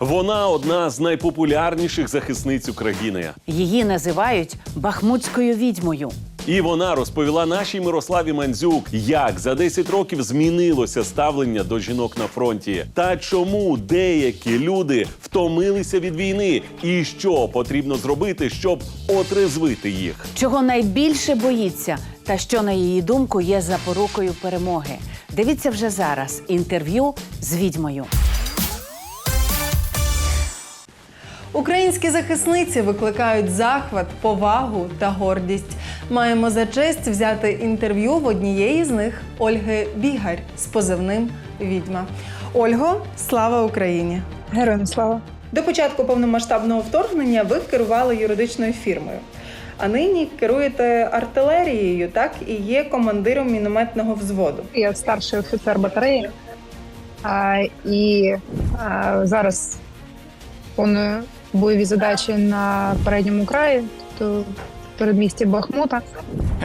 Вона одна з найпопулярніших захисниць України. Її називають Бахмутською відьмою. І вона розповіла нашій Мирославі Мандзюк, як за 10 років змінилося ставлення до жінок на фронті, та чому деякі люди втомилися від війни, і що потрібно зробити, щоб отрезвити їх. Чого найбільше боїться, та що, на її думку, є запорукою перемоги. Дивіться вже зараз інтерв'ю з відьмою. Українські захисниці викликають захват, повагу та гордість. Маємо за честь взяти інтерв'ю в однієї з них Ольги Бігарь з позивним Відьма. Ольго, слава Україні! Героям слава. До початку повномасштабного вторгнення ви керували юридичною фірмою. А нині керуєте артилерією, так і є командиром мінометного взводу. Я старший офіцер батареї. А, і а, зараз виконую бойові задачі на передньому краї, тобто в передмісті Бахмута.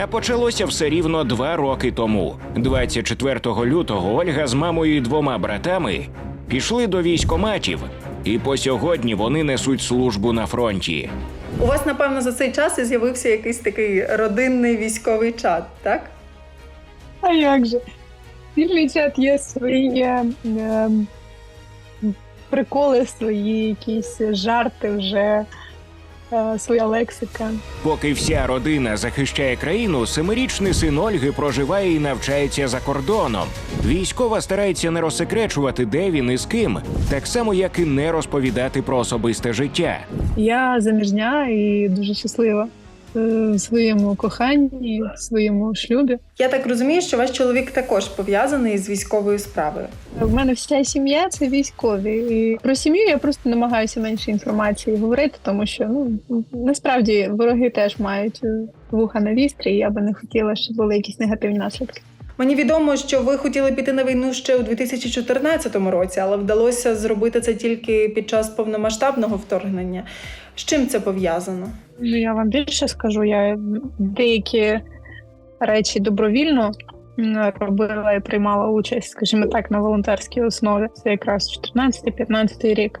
А почалося все рівно два роки тому. 24 лютого Ольга з мамою і двома братами пішли до військоматів, і по сьогодні вони несуть службу на фронті. У вас, напевно, за цей час і з'явився якийсь такий родинний військовий чат, так? А як же? Вільний чат є свої е, е, приколи, свої якісь жарти вже, е, своя лексика. Поки вся родина захищає країну, семирічний син Ольги проживає і навчається за кордоном. Військова старається не розсекречувати, де він і з ким, так само як і не розповідати про особисте життя. Я заміжня і дуже щаслива в своєму коханні, в своєму шлюбі. Я так розумію, що ваш чоловік також пов'язаний з військовою справою. У мене вся сім'я це військові. І про сім'ю я просто намагаюся менше інформації говорити, тому що ну насправді вороги теж мають е, вуха на вістрі, і я би не хотіла, щоб були якісь негативні наслідки. Мені відомо, що ви хотіли піти на війну ще у 2014 році, але вдалося зробити це тільки під час повномасштабного вторгнення. З чим це пов'язано? Ну я вам більше скажу, я деякі речі добровільно робила і приймала участь, скажімо так, на волонтерській основі. Це якраз 14-15 рік.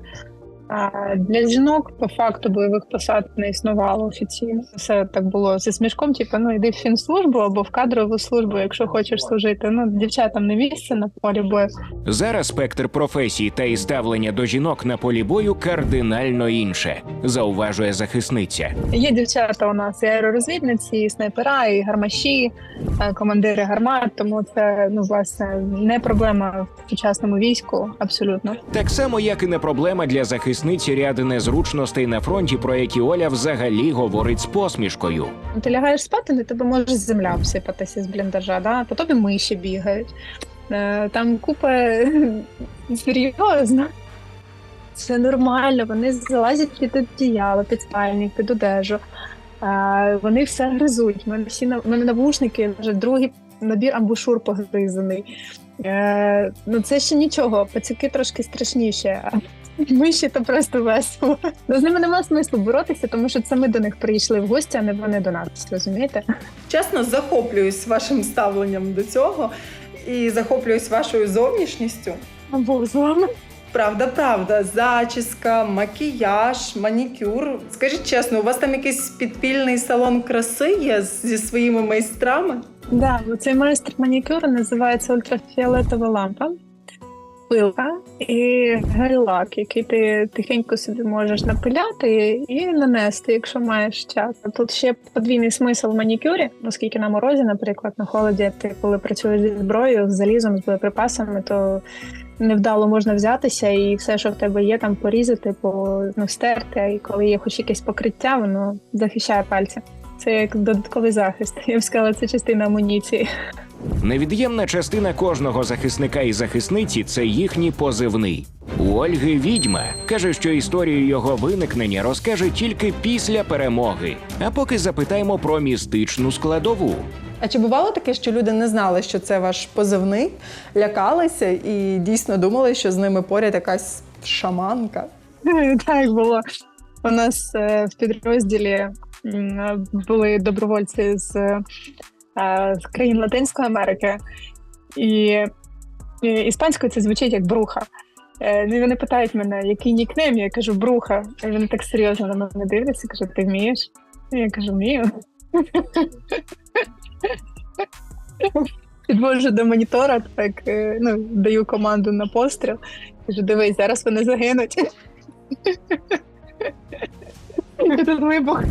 Для жінок по факту бойових посад не існувало офіційно. Все так було зі смішком, типу, ну йди в фінслужбу або в кадрову службу, якщо хочеш служити. Ну, дівчатам не місце на полі бою. Зараз спектр професій та і ставлення до жінок на полі бою кардинально інше, зауважує захисниця. Є дівчата у нас і аеророзвідниці, і снайпера, і гармаші, е, командири гармат. Тому це ну власне не проблема в сучасному війську. Абсолютно. Так само, як і не проблема для захисниці ряди незручностей на фронті, про які Оля взагалі говорить з посмішкою. Ти лягаєш спати, на тебе може земля всипатися з бліндажа, да? по тобі миші бігають. Е, Там купа серйозно. Це нормально, вони залазять під одіяло, під спальник, під одежу. Е, Вони все гризуть. У всі на- мене навушники, вже другий набір амбушур погризаний. Е, Ну це ще нічого, пацюки трошки страшніше. А Миші то просто весело. Ну, з ними нема смислу боротися, тому що це ми до них прийшли в гості, а не вони до нас. Розумієте? Чесно, захоплююсь вашим ставленням до цього і захоплююсь вашою зовнішністю. Бог з вами. Правда, правда, зачіска, макіяж, манікюр. Скажіть чесно, у вас там якийсь підпільний салон краси є зі своїми майстрами? Да, цей майстер манікюру називається ультрафіолетова лампа. Пилка і гель-лак, який ти тихенько собі можеш напиляти і нанести, якщо маєш час. Тут ще подвійний смисл в манікюрі, оскільки на морозі, наприклад, на холоді, ти коли працюєш зі зброєю, з залізом, з боєприпасами, то невдало можна взятися і все, що в тебе є, там порізати, по ну, стерти. І коли є хоч якесь покриття, воно захищає пальці. Це як додатковий захист. Я б сказала, це частина амуніції. Невід'ємна частина кожного захисника і захисниці це їхній позивний. У Ольги відьма каже, що історію його виникнення розкаже тільки після перемоги. А поки запитаємо про містичну складову. А чи бувало таке, що люди не знали, що це ваш позивний, лякалися і дійсно думали, що з ними поряд якась шаманка? Так було. У нас е, в підрозділі були добровольці з, з країн Латинської Америки, і, іспанською це звучить як бруха. Е, Ну, і вони питають мене, який нікнейм, я кажу, бруха. І вони так серйозно на мене дивляться, кажуть, ти вмієш? І я кажу, вмію. Підводжу до монітора, так е, ну, даю команду на постріл. Кажу, дивись, зараз вони загинуть. Вибух.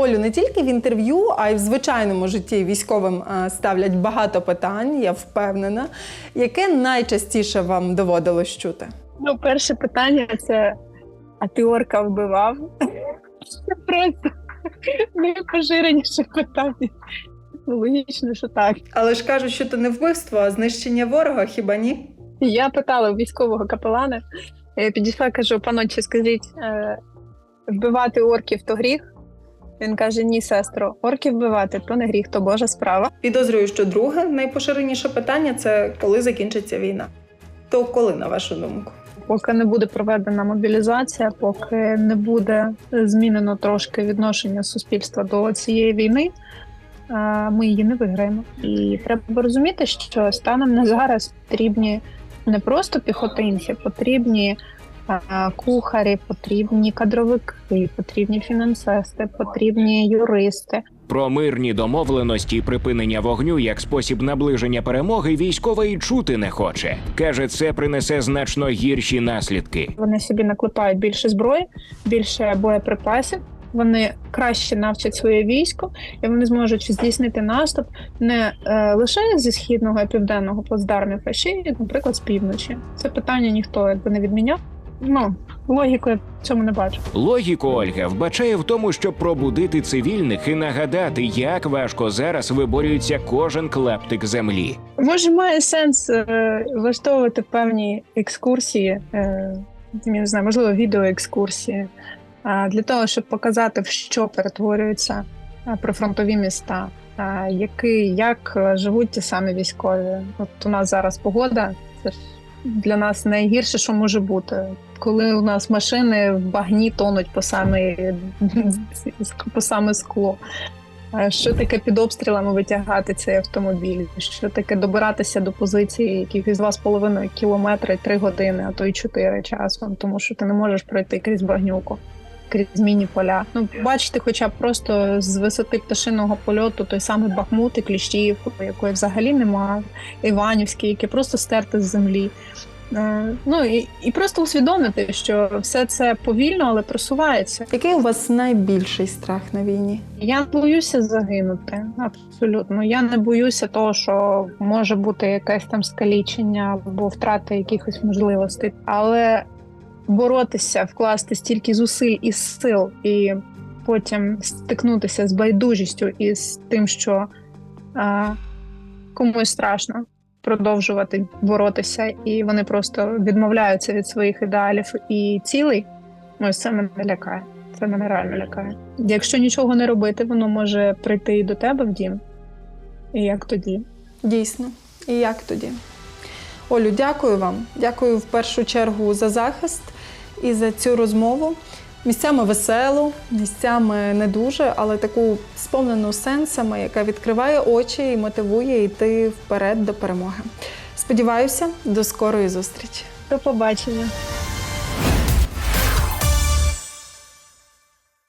Олю, не тільки в інтерв'ю, а й в звичайному житті військовим е, ставлять багато питань, я впевнена. Яке найчастіше вам доводилось чути? Ну, перше питання це: а ти орка вбивав? Це просто найпоширеніше питання. Ну, Логічно, що так. Але ж кажуть, що це не вбивство, а знищення ворога, хіба ні? Я питала у військового капелана, я підійшла, кажу, паночі, скажіть, е, вбивати орків то гріх? Він каже: ні, сестро, орків вбивати то не гріх, то Божа справа. Підозрюю, що друге найпоширеніше питання це коли закінчиться війна. То коли, на вашу думку? Поки не буде проведена мобілізація, поки не буде змінено трошки відношення суспільства до цієї війни, ми її не виграємо. І треба розуміти, що станом на зараз потрібні не просто піхотинці, потрібні кухарі, потрібні кадровики, потрібні фінансисти, потрібні юристи. Про мирні домовленості і припинення вогню як спосіб наближення перемоги військова і чути не хоче. каже, це принесе значно гірші наслідки. Вони собі наклепають більше зброї, більше боєприпасів. Вони краще навчать своє військо, і вони зможуть здійснити наступ не е, лише зі східного і південного плацдармів, а ще й, наприклад, з півночі. Це питання ніхто якби не відміняв. Ну логіку я в цьому не бачу. Логіку Ольга вбачає в тому, щоб пробудити цивільних і нагадати, як важко зараз виборюється кожен клаптик землі. Може, має сенс е, влаштовувати певні екскурсії, е, я не знаю, можливо, відеоекскурсії, е, для того, щоб показати, в що перетворюються е, прифронтові міста, які, як е, живуть ті самі військові. От у нас зараз погода, це ж для нас найгірше, що може бути. Коли у нас машини в багні тонуть по саме, по саме скло. Що таке під обстрілами витягати цей автомобіль? Що таке добиратися до позиції якихось два з половиною кілометри, три години, а то й чотири часом, тому що ти не можеш пройти крізь багнюку, крізь міні поля. Ну бачити, хоча б просто з висоти пташиного польоту той самий Бахмут і Кліщіївку, якої взагалі немає, Іванівський, який просто стерти з землі. Е, Ну і, і просто усвідомити, що все це повільно, але просувається. Який у вас найбільший страх на війні? Я боюся загинути. Абсолютно. Я не боюся того, що може бути якесь там скалічення або втрата якихось можливостей. Але боротися, вкласти стільки зусиль і сил, і потім стикнутися з байдужістю і з тим, що а, комусь страшно продовжувати боротися, і вони просто відмовляються від своїх ідеалів і цілей. Ось це мене лякає. Це мене реально лякає. Якщо нічого не робити, воно може прийти і до тебе в дім. І як тоді? Дійсно. І як тоді? Олю, дякую вам. Дякую в першу чергу за захист і за цю розмову. Місцями веселу, місцями не дуже, але таку сповнену сенсами, яка відкриває очі і мотивує йти вперед до перемоги. Сподіваюся, до скорої зустрічі. До побачення.